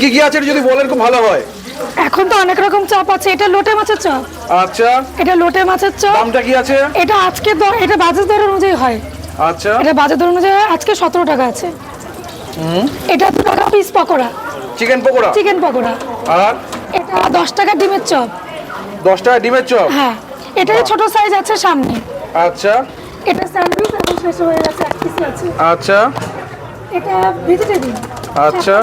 কি কি আছে যদি বলেন খুব ভালো হয়। এখন তো অনেক রকম চপ আছে। এটা লোটে মাছের চপ। আচ্ছা। এটা লোটে মাছের চপ। দামটা কি আছে? এটা আজকে দর এটা বাজার দর অনুযায়ী হয়। আচ্ছা। এটা বাজার দর অনুযায়ী আজকে সতেরো টাকা আছে। এটা দু টাকা piece pakora. Chicken pakora? Chicken pakora. আর এটা দশ টাকা ডিমের চপ। দশ টাকা ডিমের চপ? হ্যাঁ। এটা ছোট সাইজ আছে সামনে। আচ্ছা। এটা স্যান্ডউইচ এখন শেষ হয়ে গেছে এক পিস আছে। আচ্ছা। এটা ভেজিটেবল আচ্ছা।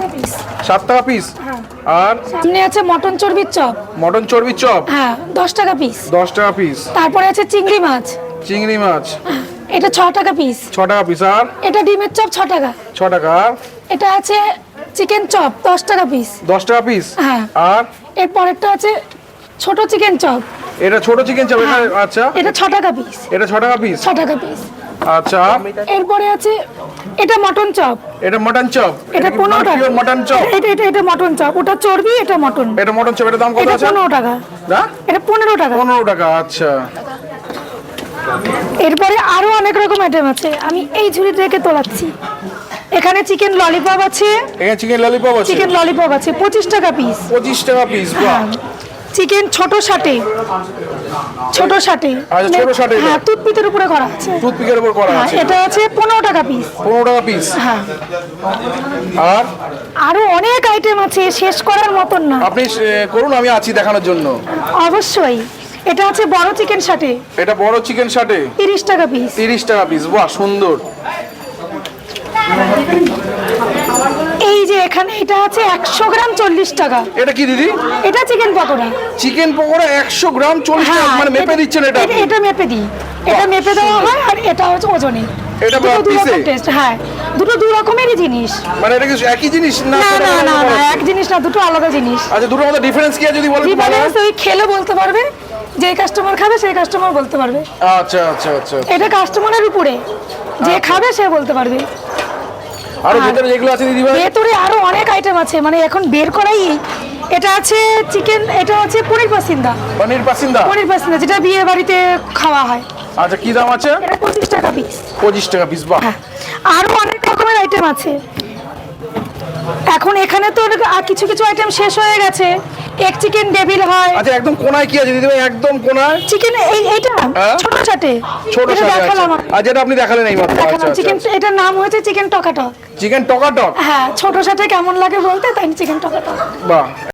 সাত টাকা পিস হ্যাঁ। আর? সামনে আছে মটন চর্বির চপ। মটন চর্বির চপ? হ্যাঁ দশ টাকা পিস দশ টাকা পিস তারপরে আছে চিংড়ি মাছ। চিংড়ি মাছ। এটা ছ টাকা পিস ছ টাকা পিস আর? এটা ডিমের চপ ছ টাকা। ছ টাকা। এটা আছে চিকেন চপ দশ টাকা পিস দশ টাকা পিস হ্যাঁ। আর? এর পরেরটা আছে ছোট চিকেন চপ। এটা ছোট চিকেন চপ এটা হ্যাঁ। আচ্ছা। এটা ছ টাকা পিস এটা ছ টাকা পিস ছ টাকা পিস আচ্ছা। এরপরে আছে এটা মটন চপ এটা মটন চপ এটা কি পনেরো টাকা। মটন চপ এটা এটা এটা মটন চপ ওটা চর্বি এটা মটন এটা মটন চপ এটা দাম কত আছে? পনেরো টাকা। না? এটা পনেরো টাকা। পনেরো টাকা আচ্ছা। এরপরে আরও অনেক রকম আইটেম আছে। আমি এই ঝুড়ি থেকে তোলাচ্ছি। এখানে চিকেন ললিপপ আছে। এখানে চিকেন ললিপপ আছে? চিকেন ললিপপ আছে। পঁচিশ টাকা পিস পঁচিশ টাকা পিস বাহ। চিকেন ছোট ষাটে ছোট ষাটে আচ্ছা, ছোট ষাটে হ্যাঁ টুথপিকের উপরে করা আছে। টুথপিকের উপর করা হ্যাঁ আছে। এটা আছে পনেরো টাকা পিস পনেরো টাকা পিস হ্যাঁ। আর? আরও অনেক আইটেম আছে শেষ করার মতন না। আপনি করুন আমি আছি দেখানোর জন্য। অবশ্যই। এটা আছে বড় চিকেন ষাটে এটা বড় চিকেন ষাটে তিরিশ টাকা পিস তিরিশ টাকা পিস বাহ সুন্দর। এখানে এটা আছে একশো গ্রাম চল্লিশ টাকা। এটা কি দিদি? এটা চিকেন পকোড়া। চিকেন পকোড়া একশো গ্রাম চল্লিশ টাকা মানে মেপে দিচ্ছেন এটা এটা মেপে দিই। এটা মেপে দেওয়া হয় আর এটা হচ্ছে ওজনে। এটা দুটো দু রকম টেস্ট হ্যাঁ দুটো দু রকমেরই জিনিস। মানে এটা কি একই জিনিস না না না না এক জিনিস না দুটো আলাদা জিনিস। আচ্ছা দুটোর মধ্যে ডিফারেন্স কি যদি বলেন হয়? ডিফারেন্স ওই খেলে বলতে পারবে যে কাস্টমার খাবে সেই কাস্টমার বলতে পারবে। আচ্ছা আচ্ছা আচ্ছা এটা কাস্টমারের উপরে যে খাবে সে বলতে পারবে। আরও ভিতরে যেগুলো আছে দিদি ভেতরে আরও অনেক আইটেম আছে। মানে এখন বের করাই এটা আছে চিকেন এটা আছে পনির পাসিন্দা। পনির পাসিন্দা? পনির পাসিন্দা যেটা বিয়ে বাড়িতে খাওয়া হয়। আচ্ছা কি দাম আছে? এটা পঁচিশ টাকা পিস পঁচিশ টাকা পিস বাহ। হ্যাঁ। আরও অনেক রকমের আইটেম আছে। এখন এখানে তো আর কিছু কিছু আইটেম শেষ হয়ে গেছে। এক চিকেন ডেভিল হয়। আচ্ছা একদম কোনায় কি আছে দিদি ভাই একদম কোনায়? চিকেন এই এইটা হ্যাঁ? ছোট চাটে। ছোট ছোট সাইজ দেখালাম আছে আর যেটা আপনি দেখালেন এই মাত্র আচ্ছা আচ্ছা চিকেন এটার নাম হয়েছে চিকেন টকাটক চিকেন টকাটক হ্যাঁ ছোট ছোটে কেমন লাগে বলতে তাই চিকেন টকাটক বাহ।